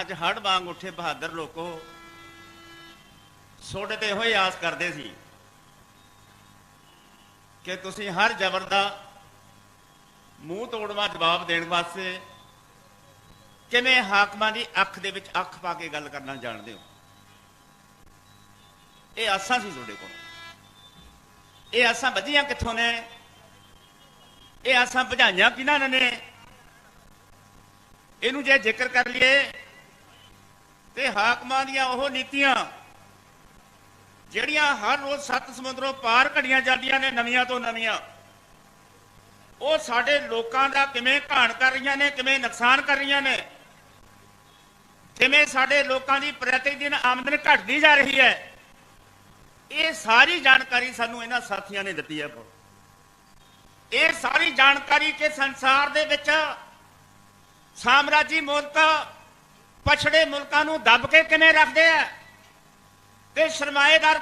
ਅੱਜ ਹੜ ਵਾਂਗ ਉੱਠੇ ਬਹਾਦਰ ਲੋਕੋ ਛੋਟੇ ਤੇ ਹੋਏ ਆਸ ਕਰਦੇ ਸੀ ਕਿ ਤੁਸੀਂ ਹਰ ਜ਼ਬਰ ਦਾ ਮੂੰਹ ਤੋੜਵਾ, ਜਵਾਬ ਦੇਣ ਵਾਸਤੇ ਕਿਵੇਂ ਹਾਕਮਾਂ ਦੀ ਅੱਖ ਦੇ ਵਿੱਚ ਅੱਖ ਪਾ ਕੇ ਗੱਲ ਕਰਨਾ ਜਾਣਦੇ ਹੋ? ਇਹ ਆਸਾਂ ਸੀ ਤੁਹਾਡੇ ਕੋਲ। ਇਹ ਆਸਾਂ ਵਧੀਆਂ ਕਿੱਥੋਂ ਨੇ? ਇਹ ਆਸਾਂ ਭਜਾਈਆਂ ਕਿਹਨਾਂ ਨੇ? ਇਹਨੂੰ ਜੇ ਜ਼ਿਕਰ ਕਰ ਲਈਏ ਤੇ ਹਾਕਮਾਂ ਦੀਆਂ ਉਹ ਨੀਤੀਆਂ, ਜਿਹੜੀਆਂ ਹਰ ਰੋਜ਼ ਸੱਤ ਸਮੁੰਦਰੋਂ ਪਾਰ ਘੜੀਆਂ ਜਾਂਦੀਆਂ ਨੇ ਨਵੀਆਂ ਤੋਂ ਨਵੀਆਂ, ਉਹ ਸਾਡੇ ਲੋਕਾਂ ਦਾ ਕਿਵੇਂ ਘਾਣ ਕਰ ਰਹੀਆਂ ਨੇ, ਕਿਵੇਂ ਨੁਕਸਾਨ ਕਰ ਰਹੀਆਂ ਨੇ, ਕਿਵੇਂ ਸਾਡੇ ਲੋਕਾਂ ਦੀ ਪ੍ਰਤੀ ਦਿਨ ਆਮਦਨ ਘਟਦੀ ਜਾ ਰਹੀ ਹੈ, ਇਹ ਸਾਰੀ ਜਾਣਕਾਰੀ ਸਾਨੂੰ ਇਹਨਾਂ ਸਾਥੀਆਂ ਨੇ ਦਿੱਤੀ ਹੈ ਇਹ ਸਾਰੀ ਜਾਣਕਾਰੀ ਕਿ ਸੰਸਾਰ ਦੇ ਵਿੱਚ ਸਾਮਰਾਜੀ ਮੁਲਕ ਪਛੜੇ ਮੁਲਕਾਂ ਨੂੰ ਦੱਬ ਕੇ ਕਿਵੇਂ ਰੱਖਦੇ ਆ? ਤੇ ਸਰਮਾਏਦਾਰ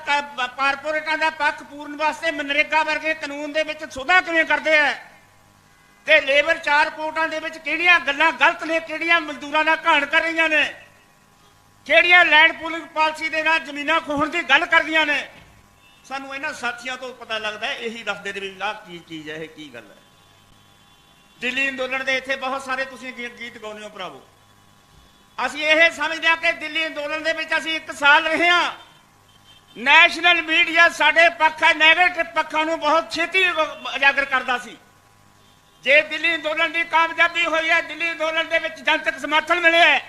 ਕਾਰਪੋਰੇਟਾਂ ਦਾ ਪੱਖ ਪੂਰਨ ਵਾਸਤੇ ਮਨਰੇਗਾ ਵਰਗੇ ਕਾਨੂੰਨ ਦੇ ਵਿੱਚ ਸੁਧਾ ਕਿਵੇਂ ਕਰਦੇ ਆ? ਤੇ ਲੇਬਰ ਚਾਰ ਕੋਟਾਂ ਦੇ ਵਿੱਚ ਕਿਹੜੀਆਂ ਗੱਲਾਂ ਗਲਤ ਨੇ, ਕਿਹੜੀਆਂ ਮਜ਼ਦੂਰਾਂ ਦਾ ਘਾਣ ਕਰ ਰਹੀਆਂ ਨੇ? ਕਿਹੜੀਆਂ ਲੈਂਡ ਪੂਲਿੰਗ ਪਾਲਿਸੀ ਦੇ ਨਾਲ ਜ਼ਮੀਨਾਂ ਖੋਹਣ ਦੀ ਗੱਲ ਕਰਦੀਆਂ ਨੇ? ਸਾਨੂੰ ਇਹਨਾਂ ਸਾਥੀਆਂ ਤੋਂ ਪਤਾ ਲੱਗਦਾ ਇਹੀ ਦੱਸਦੇ ਨੇ ਵੀ ਆਹ ਕੀ ਚੀਜ਼ ਹੈ, ਇਹ ਕੀ ਗੱਲ ਹੈ? ਦਿੱਲੀ ਅੰਦੋਲਨ ਦੇ ਇੱਥੇ ਬਹੁਤ ਸਾਰੇ ਤੁਸੀਂ ਗੀਤ ਗਾਉਂਦੇ ਹੋ ਭਰਾਵੋ। ਅਸੀਂ ਇਹ ਸਮਝਦੇ ਹਾਂ ਕਿ ਦਿੱਲੀ ਅੰਦੋਲਨ ਦੇ ਵਿੱਚ ਅਸੀਂ ਇੱਕ ਸਾਲ ਰਹੇ ਹਾਂ। ਨੈਸ਼ਨਲ ਮੀਡੀਆ ਸਾਡੇ ਪੱਖ ਹੈ ਨੈਗੇਟਿਵ ਪੱਖਾਂ ਨੂੰ ਬਹੁਤ ਛੇਤੀ ਉਜਾਗਰ ਕਰਦਾ ਸੀ। ਜੇ ਦਿੱਲੀ ਅੰਦੋਲਨ ਦੀ ਕਾਮਯਾਬੀ ਹੋਈ ਹੈ ਦਿੱਲੀ ਅੰਦੋਲਨ ਦੇ ਵਿੱਚ ਜਨਤਕ ਸਮਰਥਨ ਮਿਲਿਆ ਹੈ।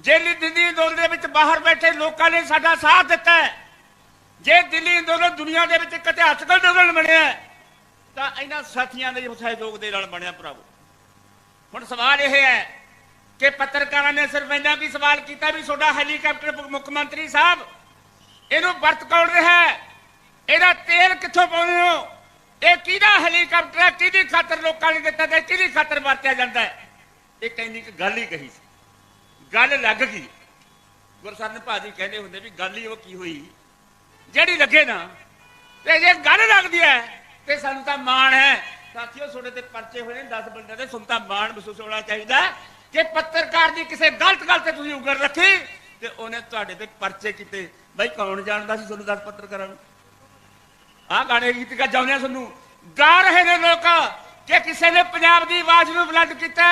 ਜੇ ਦਿੱਲੀ ਅੰਦੋਲਨ ਦੇ ਵਿੱਚ ਬਾਹਰ ਬੈਠੇ ਲੋਕਾਂ ਨੇ ਸਾਡਾ ਸਾਥ ਦਿੱਤਾ ਹੈ ਜੇ ਦਿੱਲੀ ਅੰਦੋਲਨ ਦੁਨੀਆ ਦੇ ਵਿੱਚ ਇੱਕ ਇਤਿਹਾਸਕ ਅੰਦੋਲਨ ਬਣਿਆ ਹੈ, ਤਾਂ ਇਹਨਾਂ ਸਾਥੀਆਂ ਦੇ ਸਹਿਯੋਗ ਦੇ ਨਾਲ ਬਣਿਆ ਭਰਾਵੋ। ਹੁਣ ਸਵਾਲ ਇਹ ਹੈ ਕਿ ਪੱਤਰਕਾਰਾਂ ਨੇ ਸਿਰਫ ਇੰਨਾ ਵੀ ਸਵਾਲ ਕੀਤਾ ਵੀ ਤੁਹਾਡਾ ਹੈਲੀਕਾਪਟਰ ਮੁੱਖ ਮੰਤਰੀ ਸਾਹਿਬ, ਇਹਨੂੰ ਵਰਤ ਕੌਣ ਰਿਹਾ ਇਹਦਾ ਤੇਲ ਕਿੱਥੋਂ ਪਾਉਂਦੇ ਹੋ? ਇਹ ਕਿਹਦਾ ਹੈਲੀਕਾਪਟਰ ਹੈ? ਕਿਹਦੀ ਖਾਤਰ ਲੋਕਾਂ ਨੇ ਦਿੱਤਾ ਤੇ ਕਿਹਦੀ ਖਾਤਰ ਵਰਤਿਆ ਜਾਂਦਾ ਹੈ? ਇਹ ਕਹਿੰਦੀ ਕਿ ਗੱਲ ਹੀ ਕਹੀ ਸੀ। ਗੱਲ ਲੱਗ ਗਈ। ਗੁਰਸਰਨ ਭਾਜੀ ਕਹਿੰਦੇ ਹੁੰਦੇ ਵੀ ਗੱਲ ਹੀ ਉਹ ਕੀ ਹੋਈ? ਜਿਹੜੀ ਲੱਗੇ ਨਾ, ਤੇ ਜੇ ਗੱਲ ਲੱਗਦੀ ਹੈ, ਤੇ ਸਾਨੂੰ ਤਾਂ ਮਾਣ ਹੈ। ਸਾਥੀਓ, ਤੁਹਾਡੇ ਤੇ ਪਰਚੇ ਹੋਏ ਨੇ 10 ਬੰਦਿਆਂ ਦੇ ਸਾਨੂੰ ਮਾਣ ਮਹਿਸੂਸ ਹੋਣਾ ਚਾਹੀਦਾ ਹੈ ਪੱਤਰਕਾਰ ਦੀ ਕਿਸੇ ਗਲਤ ਗੱਲ ਤੇ ਤੁਸੀਂ ਉਗਰ ਰੱਖੀ, ਤੇ ਉਹਨੇ ਤੁਹਾਡੇ ਤੇ ਪਰਚੇ ਕੀਤੇ। ਬਈ ਕੌਣ ਜਾਣਦਾ ਸੀ ਤੁਹਾਨੂੰ 10 ਪੱਤਰਕਾਰਾਂ ਨੂੰ? ਆਹ ਗਾਣੇ ਗੀਤ ਗਾ ਜਾਉਂਦੇ ਸਾਨੂੰ ਗਾ ਰਹੇ ਨੇ ਲੋਕ ਕਿ ਕਿਸੇ ਨੇ ਪੰਜਾਬ ਦੀ ਆਵਾਜ਼ ਨੂੰ ਬੁਲੰਦ ਕੀਤਾ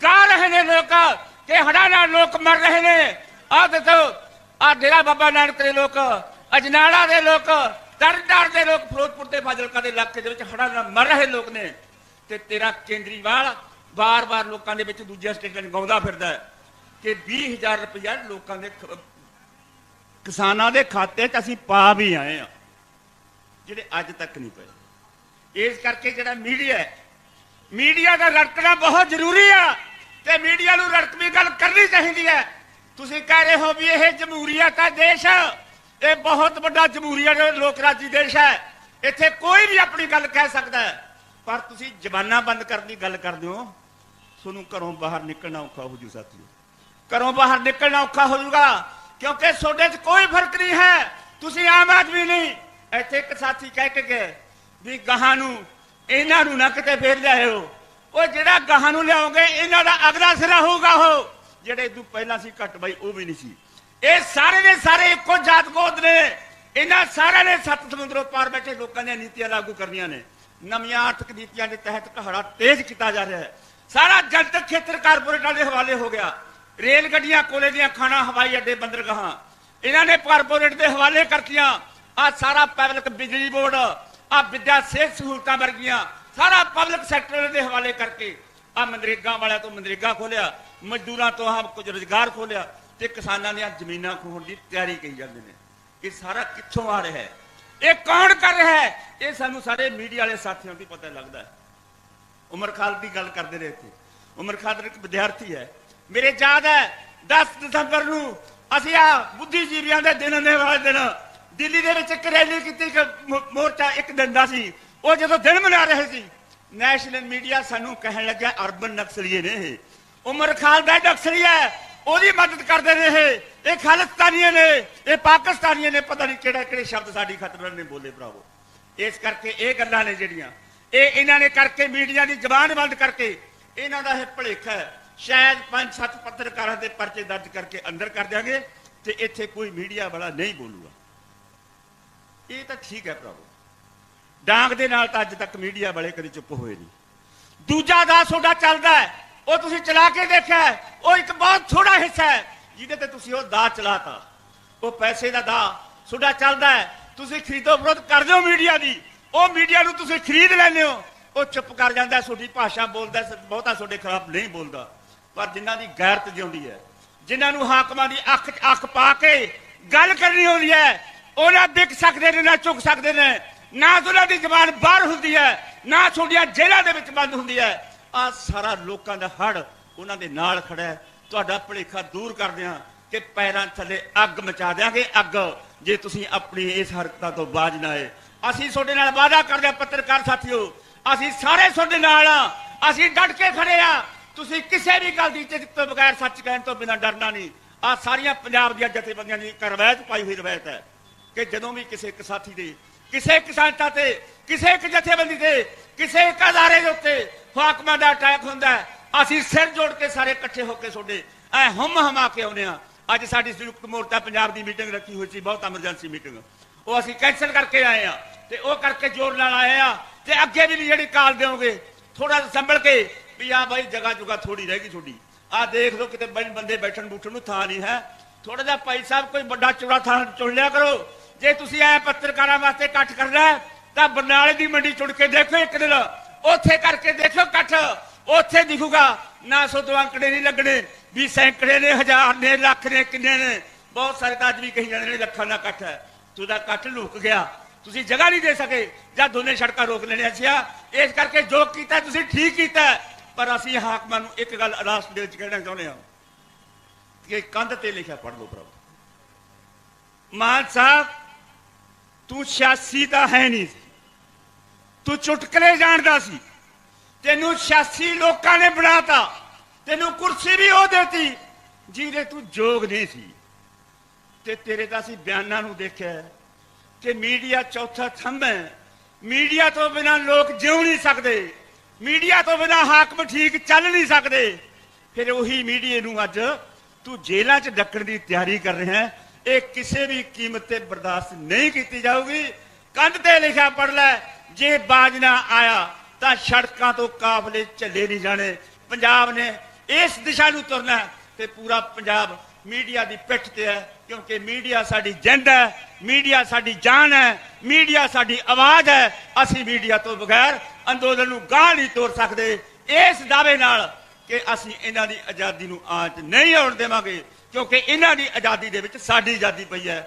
ਗਾ ਰਹੇ ਨੇ ਲੋਕ ਕਿ ਹੜਾ ਲੋਕ ਮਰ ਰਹੇ ਨੇ। ਆਹ ਦੇਖੋ, ਆਹ ਡੇਰਾ ਬਾਬਾ ਨਾਨਕ ਦੇ ਲੋਕ, ਅਜਨਾਲਾ ਦੇ ਲੋਕ ਤਰਨਤਾਰ ਦੇ ਲੋਕ, ਫਿਰੋਜ਼ਪੁਰ ਦੇ ਫਾਜ਼ਿਲਕਾ ਦੇ ਇਲਾਕੇ ਦੇ ਵਿੱਚ ਹੜਾ ਮਰ ਰਹੇ ਲੋਕ ਨੇ। ਤੇ ਤੇਰਾ ਕੇਂਦਰੀਵਾਲ ਵਾਰ ਵਾਰ ਲੋਕਾਂ ਦੇ ਵਿੱਚ ਦੂਜੀਆਂ ਸਟੇਟਾਂ 'ਚ ਗਾਉਂਦਾ ਫਿਰਦਾ ਹੈ ਕਿ 20000 ਰੁਪਇਆ ਲੋਕਾਂ ਦੇ ਕਿਸਾਨਾਂ ਦੇ ਖਾਤੇ 'ਚ ਅਸੀਂ ਪਾ ਵੀ ਆਏ ਆ ਜਿਹੜੇ ਅੱਜ ਤੱਕ ਨਹੀਂ ਪਏ। ਇਸ ਕਰਕੇ ਜਿਹੜਾ ਮੀਡੀਆ ਹੈ, ਮੀਡੀਆ ਦਾ ਰੜਕਣਾ ਬਹੁਤ ਜ਼ਰੂਰੀ ਆ ਤੇ ਮੀਡੀਆ ਨੂੰ ਰੜਕਵੀਂ ਗੱਲ ਕਰਨੀ ਚਾਹੀਦੀ ਹੈ। ਤੁਸੀਂ ਕਹਿ ਰਹੇ ਹੋ ਵੀ ਇਹ ਜਮਹੂਰੀਅਤ ਦਾ ਦੇਸ਼ ਇਹ ਬਹੁਤ ਵੱਡਾ ਜਮਹੂਰੀਅਤ ਲੋਕ ਰਾਜੀ ਦੇਸ਼ ਹੈ, ਇੱਥੇ ਕੋਈ ਵੀ ਆਪਣੀ ਗੱਲ ਕਹਿ ਸਕਦਾ ਹੈ। ਪਰ ਤੁਸੀਂ ਜ਼ਬਾਨਾਂ ਬੰਦ ਕਰਨ ਦੀ ਗੱਲ ਕਰਦੇ ਹੋ। ਤੁਹਾਨੂੰ ਘਰੋਂ ਬਾਹਰ ਨਿਕਲਣਾ ਔਖਾ ਹੋ ਜੂ ਸਾਥੀਓ। ਘਰੋਂ ਬਾਹਰ ਨਿਕਲਣਾ ਔਖਾ ਹੋ ਜਾਊਗਾ ਕਿਉਂਕਿ ਤੁਹਾਡੇ 'ਚ ਕੋਈ ਫ਼ਰਕ ਨਹੀਂ ਹੈ, ਤੁਸੀਂ ਆਮ ਆਦਮੀ ਨਹੀਂ। ਇੱਥੇ ਇੱਕ ਸਾਥੀ ਕਹਿ ਕੇ ਗਏ ਵੀ ਗਾਹਾਂ ਨੂੰ ਇਹਨਾਂ ਨੂੰ ਨਾ ਕਿਤੇ ਫੇਰ ਲਿਆਇਓ। ਉਹ ਜਿਹੜਾ ਗਾਹਾਂ ਨੂੰ ਲਿਆਓਗੇ, ਇਹਨਾਂ ਦਾ ਅਗਲਾ ਸਿਰਾ ਹੋਊਗਾ ਉਹ। ਜਿਹੜੇ ਤੂੰ ਪਹਿਲਾਂ ਸੀ ਘੱਟ, ਬਾਈ, ਉਹ ਵੀ ਨਹੀਂ ਸੀ। ਇਹ ਸਾਰੇ ਦੇ ਸਾਰੇ ਇੱਕੋ ਜਾਤ ਗੋਦ ਨੇ। ਇਹਨਾਂ ਸਾਰਿਆਂ ਨੇ ਸੱਤ ਸਮੁੰਦਰੋਂ ਪਾਰ ਬੈਠੇ ਲੋਕਾਂ ਦੀਆਂ ਨੀਤੀਆਂ ਲਾਗੂ ਕਰਨੀਆਂ ਨੇ। ਨਵੀਆਂ ਆਰਥਿਕ ਨੀਤੀਆਂ ਦੇ ਤਹਿਤ ਘੜਾ ਤੇਜ਼ ਕੀਤਾ ਜਾ ਰਿਹਾ ਹੈ। ਸਾਰਾ ਜਨਤਕ ਖੇਤਰ ਕਾਰਪੋਰੇਟਾਂ ਦੇ ਹਵਾਲੇ ਹੋ ਗਿਆ। ਰੇਲ ਗੱਡੀਆਂ, ਕੋਲੇ ਦੀਆਂ ਖਾਣਾ, ਹਵਾਈ ਅੱਡੇ, ਬੰਦਰਗਾਹਾਂ। ਇਹਨਾਂ ਨੇ ਕਾਰਪੋਰੇਟ ਦੇ ਹਵਾਲੇ ਕਰਤੀਆਂ। ਆ ਸਾਰਾ ਪਬਲਿਕ ਬਿਜਲੀ ਬੋਰਡ ਆ ਵਿਦਿਆ ਸਿਹਤ ਸਹੂਲਤਾਂ ਵਰਗੀਆਂ ਸਾਰਾ ਪਬਲਿਕ ਸੈਕਟਰ ਦੇ ਹਵਾਲੇ ਕਰਕੇ ਆ ਮਨਰੇਗਾ ਵਾਲਿਆਂ ਤੋਂ ਮਨਰੇਗਾ ਖੋਲਿਆ, ਮਜ਼ਦੂਰਾਂ ਤੋਂ ਆ ਕੁਝ ਰੁਜ਼ਗਾਰ ਖੋਲਿਆ ਤੇ ਕਿਸਾਨਾਂ ਦੀਆਂ ਜ਼ਮੀਨਾਂ ਖੋਹਣ ਦੀ ਤਿਆਰੀ ਕਹੀ ਜਾਂਦੇ ਨੇ ਇਹ ਸਾਰਾ ਕਿੱਥੋਂ ਆ ਰਿਹਾ ਹੈ? ਇਹ ਕੌਣ ਕਰ ਰਿਹਾ ਹੈ? ਇਹ ਸਾਨੂੰ ਸਾਰੇ ਮੀਡੀਆ ਵਾਲੇ ਸਾਥੀਆਂ ਨੂੰ ਪਤਾ ਲੱਗਦਾ ਹੈ। ਉਮਰ ਖਾਲਦ ਦੀ ਗੱਲ ਕਰਦੇ ਰਹੇ ਇੱਥੇ। ਉਮਰ ਖਾਲਦ ਇੱਕ ਵਿਦਿਆਰਥੀ ਹੈ। ਮੇਰੇ ਯਾਦ ਹੈ 10 ਦਸੰਬਰ ਨੂੰ ਅਸੀਂ ਆ ਬੁੱਧੀਜੀਵੀਆਂ ਦੇ ਦਿਨ ਦੇ ਵਾਲੇ ਦਿਨ ਦਿੱਲੀ ਦੇ ਵਿੱਚ ਇੱਕ ਰੈਲੀ ਕੀਤੀ ਇੱਕ ਮੋਰਚਾ ਇੱਕ ਡੰਡਾ ਸੀ। ਉਹ ਜਦੋਂ ਦਿਨ ਮਨਾ ਰਹੇ ਸੀ, ਨੈਸ਼ਨਲ ਮੀਡੀਆ ਸਾਨੂੰ ਕਹਿਣ ਲੱਗਿਆ, ਅਰਬਨ ਨਕਸਲੀਏ ਨੇ ਇਹ। ਉਮਰ ਖਾਲਦ ਦਾ ਨਕਸਲੀ ਹੈ, ਉਹਦੀ ਮਦਦ ਕਰਦੇ ਨੇ ਇਹ। ਇਹ ਖਾਲਿਸਤਾਨੀਏ ਨੇ, ਇਹ ਪਾਕਿਸਤਾਨੀਆਂ ਨੇ, ਪਤਾ ਨਹੀਂ ਕਿਹੜਾ ਕਿਹੜੇ ਸ਼ਬਦ ਸਾਡੀ ਖਾਤਰ ਨੇ ਬੋਲੇ ਭਰਾਵੋ। ਇਸ ਕਰਕੇ ਇਹ ਗੱਲਾਂ ਨੇ ਜਿਹੜੀਆਂ ਇਹ ਇਹਨਾਂ ਨੇ ਕਰਕੇ ਮੀਡੀਆ ਦੀ ਜ਼ਬਾਨ ਬੰਦ ਕਰਕੇ ਇਹਨਾਂ ਦਾ ਇਹ ਭਲੇਖਾ ਹੈ। ਸ਼ਾਇਦ ਪੰਜ ਸੱਤ ਪੱਤਰਕਾਰਾਂ ਦੇ ਪਰਚੇ ਦਰਜ ਕਰਕੇ ਅੰਦਰ ਕਰ ਦਿਆਂਗੇ ਤੇ ਇੱਥੇ ਕੋਈ ਮੀਡੀਆ ਵਾਲਾ ਨਹੀਂ ਬੋਲੂਗਾ। ਇਹ ਤਾਂ ਠੀਕ ਹੈ ਪ੍ਰਭੂ ਡਾਂਗ ਦੇ ਨਾਲ ਤਾਂ ਅੱਜ ਤੱਕ ਮੀਡੀਆ ਵਾਲੇ ਕਦੇ ਚੁੱਪ ਹੋਏ ਨਹੀਂ। ਦੂਜਾ ਦਾ ਤੁਹਾਡਾ ਚੱਲਦਾ ਹੈ। ਉਹ ਤੁਸੀਂ ਚਲਾ ਕੇ ਦੇਖਿਆ ਉਹ ਇੱਕ ਬਹੁਤ ਥੋੜਾ ਹਿੱਸਾ ਹੈ। ਜਿਹਦੇ ਤੇ ਤੁਸੀਂ ਉਹ ਦਾ ਚਲਾਤਾ। ਉਹ ਪੈਸੇ ਦਾ ਦਾ ਤੁਹਾਡਾ ਚੱਲਦਾ ਹੈ। ਤੁਸੀਂ ਖਰੀਦੋ ਵਿਰੋਧ ਕਰਦੇ ਹੋ ਮੀਡੀਆ ਦੀ। ਉਹ ਮੀਡੀਆ ਨੂੰ ਤੁਸੀਂ ਖਰੀਦ ਲੈਂਦੇ ਹੋ। ਉਹ ਚੁੱਪ ਕਰ ਜਾਂਦਾ, ਤੁਹਾਡੀ ਭਾਸ਼ਾ ਬੋਲਦਾ, ਬਹੁਤਾ ਤੁਹਾਡੇ ਖਿਲਾਫ ਨਹੀਂ ਬੋਲਦਾ। ਪਰ ਜਿਨ੍ਹਾਂ ਦੀ ਗੈਰਤ ਜਿਉਂਦੀ ਹੈ, ਜਿਨ੍ਹਾਂ ਨੂੰ ਹਾਕਮਾਂ ਦੀ ਅੱਖ ਅੱਖ ਪਾ ਕੇ ਗੱਲ ਕਰਨੀ ਹੁੰਦੀ ਹੈ, ਉਹ ਨਾ ਸਕਦੇ ਨੇ, ਨਾ ਚੁੱਕ ਸਕਦੇ ਨੇ। ਨਾ ਉਹਨਾਂ ਦੀ ਜ਼ਬਾਨ ਬਾਹਰ ਹੁੰਦੀ ਹੈ, ਨਾ ਤੁਹਾਡੀਆਂ ਜੇਲ੍ਹਾਂ ਦੇ ਵਿੱਚ ਬੰਦ ਹੁੰਦੀ ਹੈ। ਆ ਸਾਰਾ ਲੋਕਾਂ ਦਾ ਹੜ ਉਹਨਾਂ ਦੇ ਨਾਲ ਖੜਾ ਹੈ। ਤੁਹਾਡਾ ਭੁਲੇਖਾ ਦੂਰ ਕਰਦੇ ਹਾਂ ਕਿ ਪੈਰਾਂ ਥੱਲੇ ਅੱਗ ਮਚਾ ਦਿਆਂਗੇ ਅੱਗ, ਜੇ ਤੁਸੀਂ ਆਪਣੀ ਇਸ ਹਰਕਤਾਂ ਤੋਂ ਬਾਜ ਨਾ ਆਏ। ਅਸੀਂ ਤੁਹਾਡੇ ਨਾਲ ਵਾਅਦਾ ਕਰਦੇ ਹਾਂ, ਪੱਤਰਕਾਰ ਸਾਥੀਓ। ਅਸੀਂ ਸਾਰੇ ਤੁਹਾਡੇ ਨਾਲ ਹਾਂ। ਅਸੀਂ ਡਟ ਕੇ ਖੜੇ ਆ ਤੁਸੀਂ ਕਿਸੇ ਵੀ ਗੱਲ ਦੀ ਚਿੱਤ ਤੋਂ ਬਗੈਰ ਸੱਚ ਕਹਿਣ ਤੋਂ ਬਿਨਾਂ ਡਰਨਾ ਨਹੀਂ। ਆ ਸਾਰੀਆਂ ਪੰਜਾਬ ਦੀਆਂ ਜਥੇਬੰਦੀਆਂ ਦੀ ਇੱਕ ਪਾਈ ਹੋਈ ਰਵਾਇਤ ਹੈ ਕਿ ਜਦੋਂ ਵੀ ਕਿਸੇ ਇੱਕ ਸਾਥੀ ਦੇ, ਕਿਸੇ ਕਿਸਾਨਤਾ ਤੇ, ਕਿਸੇ ਇੱਕ ਜਥੇਬੰਦੀ ਤੇ, ਕਿਸੇ ਇੱਕ ਅਦਾਰੇ ਦੇ ਉੱਤੇ ਫਾਕਮਾ ਦਾ ਅਟੈਕ ਹੁੰਦਾ ਅਸੀਂ ਸਿਰ ਜੋੜ ਕੇ ਸਾਰੇ ਇਕੱਠੇ ਹੋ ਕੇ ਤੁਹਾਡੇ ਐ ਹਮ ਹਮਾ ਕੇ ਆਉਨੇ ਆ ਅੱਜ ਸਾਡੀ ਸੰਯੁਕਤ ਮੋਰਚਾ ਪੰਜਾਬ ਦੀ ਮੀਟਿੰਗ ਰੱਖੀ ਹੋਈ ਸੀ, ਬਹੁਤ ਐਮਰਜੈਂਸੀ ਮੀਟਿੰਗ ਉਹ ਅਸੀਂ ਕੈਂਸਲ ਕਰਕੇ ਆਏ ਆ ਤੇ ਉਹ ਕਰਕੇ ਜ਼ੋਰ ਨਾਲ ਆਏ ਆ ਤੇ ਅੱਗੇ ਵੀ ਜਿਹੜੀ ਕਾਲ ਦਿਓਗੇ ਥੋੜਾ ਸੰਭਲ ਕੇ ਵੀ ਆ ਬਾਈ ਜਗ੍ਹਾ ਜੁਗਾ ਥੋੜੀ ਰਹਿ ਗਈ ਤੁਹਾਡੀ। ਆ ਦੇਖ ਲਓ ਕਿਤੇ ਬੰਦੇ ਬੈਠਣ ਬੂਠਣ ਨੂੰ ਥਾਂ ਨਹੀਂ ਹੈ। ਥੋੜਾ ਜਿਹਾ ਭਾਈ ਸਾਹਿਬ ਕੋਈ ਵੱਡਾ ਚੌੜਾ ਥਾਂ ਚੁਣ ਲਿਆ ਕਰੋ। ਜੇ ਤੁਸੀਂ ਐ ਪੱਤਰਕਾਰਾਂ ਵਾਸਤੇ ਇਕੱਠ ਕਰਨਾ ਤਾਂ ਬਰਨਾਲੇ ਦੀ ਮੰਡੀ ਚੁਣ ਕੇ ਦੇਖੋ ਇੱਕ ਦਿਨ। ਉੱਥੇ ਕਰਕੇ ਦੇਖੋ ਇਕੱਠ। ਉੱਥੇ ਦਿਖੂਗਾ, ਨਾ ਸੋ ਅੰਕੜੇ ਨਹੀਂ ਲੱਗਣੇ, ਵੀ ਸੈਂਕੜੇ ਨੇ, ਹਜ਼ਾਰ ਨੇ, ਲੱਖ ਨੇ, ਕਿੰਨੇ ਨੇ। ਬਹੁਤ ਸਾਰੇ ਤਾਂ ਅੱਜ ਵੀ ਕਹੀ ਜਾਂਦੇ ਨੇ ਲੱਖਾਂ ਦਾ ਇਕੱਠ ਹੈ। ਤੁਹਾਡਾ ਇਕੱਠ ਲੁਕ ਗਿਆ। ਤੁਸੀਂ ਜਗ੍ਹਾ ਨਹੀਂ ਦੇ ਸਕੇ, ਜਾਂ ਦੋਨੇ ਸੜਕਾਂ ਰੋਕ ਲੈਣੀਆਂ ਸੀ ਇਸ ਕਰਕੇ ਜੋ ਕੀਤਾ, ਤੁਸੀਂ ਠੀਕ ਕੀਤਾ। ਪਰ ਅਸੀਂ ਹਾਕਮਾਂ ਨੂੰ ਇੱਕ ਗੱਲ ਅਰਦਾਸ ਦੇ ਵਿੱਚ ਕਹਿਣਾ ਚਾਹੁੰਦੇ ਹਾਂ ਕਿ ਕੰਧ ਤੇ ਲਿਖਿਆ ਪੜ੍ਹ ਲਓ ਪ੍ਰਭੂ। ਮਾਨ ਸਾਹਿਬ, ਤੂੰ ਸਿਆਸੀ ਤਾਂ ਹੈ ਨਹੀਂ ਤੂੰ ਚੁਟਕਲੇ ਜਾਣਦਾ ਸੀ। ਤੈਨੂੰ 86 ਲੋਕਾਂ ਨੇ ਬਣਾਤਾ। ਤੈਨੂੰ ਕੁਰਸੀ ਵੀ ਉਹ ਦਿੱਤੀ, ਜਿਹਦੇ ਤੂੰ ਯੋਗ ਨਹੀਂ ਸੀ। ਤੇ ਤੇਰੇ ਤਾਂ ਅਸੀਂ ਬਿਆਨਾਂ ਨੂੰ ਦੇਖਿਆ ਕਿ ਮੀਡੀਆ ਚੌਥਾ ਥੰਮ ਹੈ। ਮੀਡੀਆ ਤੋਂ ਬਿਨਾ ਲੋਕ ਜਿਉ ਨਹੀਂ ਸਕਦੇ। ਮੀਡੀਆ ਤੋਂ ਬਿਨਾ ਹਾਕਮ ਠੀਕ ਚੱਲ ਨਹੀਂ ਸਕਦੇ। ਫਿਰ ਉਹੀ ਮੀਡੀਆ ਨੂੰ ਅੱਜ ਤੂੰ ਜੇਲ੍ਹਾਂ 'ਚ ਡੱਕਣ ਦੀ ਤਿਆਰੀ ਕਰ ਰਿਹਾ ਹੈ। ਇਹ ਕਿਸੇ ਵੀ ਕੀਮਤ ਤੇ ਬਰਦਾਸ਼ਤ ਨਹੀਂ ਕੀਤੀ ਜਾਊਗੀ। ਕੰਧ ਤੇ ਲਿਖਿਆ ਪੜ ਲੈ, ਜੇ ਬਾਜ ਨਾ ਆਇਆ ਤਾਂ ਸੜਕਾਂ ਤੋਂ ਕਾਫਲੇ ਚੱਲੇ ਨਹੀਂ ਜਾਣੇ। ਪੰਜਾਬ ਨੇ ਇਸ ਦਿਸ਼ਾ ਨੂੰ ਤੁਰਨਾ ਤੇ ਪੂਰਾ ਪੰਜਾਬ ਮੀਡੀਆ ਦੀ ਪਿੱਠ ਤੇ ਹੈ, ਕਿਉਂਕਿ ਮੀਡੀਆ ਸਾਡੀ ਜਿੰਦ ਹੈ, ਮੀਡੀਆ ਸਾਡੀ ਜਾਨ ਹੈ, ਮੀਡੀਆ ਸਾਡੀ ਆਵਾਜ਼ ਹੈ, ਅਸੀਂ ਮੀਡੀਆ ਤੋਂ ਬਗੈਰ ਅੰਦੋਲਨ ਨੂੰ ਗਾਹ ਨਹੀਂ ਤੋਰ ਸਕਦੇ। ਇਸ ਦਾਅਵੇ ਨਾਲ ਕਿ ਅਸੀਂ ਇਹਨਾਂ ਦੀ ਆਜ਼ਾਦੀ ਨੂੰ ਆਂਚ ਨਹੀਂ ਆਉਣ ਦੇਵਾਂਗੇ, ਕਿਉਂਕਿ ਇਹਨਾਂ ਦੀ ਆਜ਼ਾਦੀ ਦੇ ਵਿੱਚ ਸਾਡੀ ਆਜ਼ਾਦੀ ਪਈ ਹੈ।